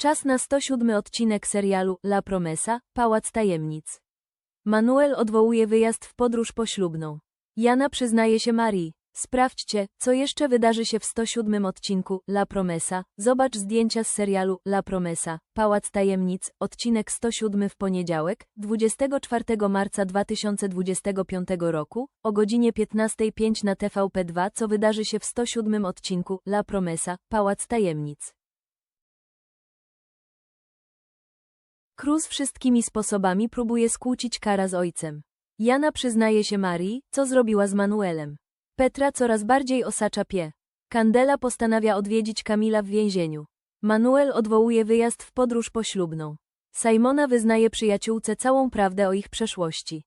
Czas na 107 odcinek serialu La Promesa, Pałac Tajemnic. Manuel odwołuje wyjazd w podróż poślubną. Jana przyznaje się Marii. Sprawdźcie, co jeszcze wydarzy się w 107 odcinku La Promesa. Zobacz zdjęcia z serialu La Promesa, Pałac Tajemnic, odcinek 107 w poniedziałek, 24 marca 2025 roku, o godzinie 15.05 na TVP2, co wydarzy się w 107 odcinku La Promesa, Pałac Tajemnic. Cruz wszystkimi sposobami próbuje skłócić Kara z ojcem. Jana przyznaje się Marii, co zrobiła z Manuelem. Petra coraz bardziej osacza pie. Candela postanawia odwiedzić Kamila w więzieniu. Manuel odwołuje wyjazd w podróż poślubną. Simona wyznaje przyjaciółce całą prawdę o ich przeszłości.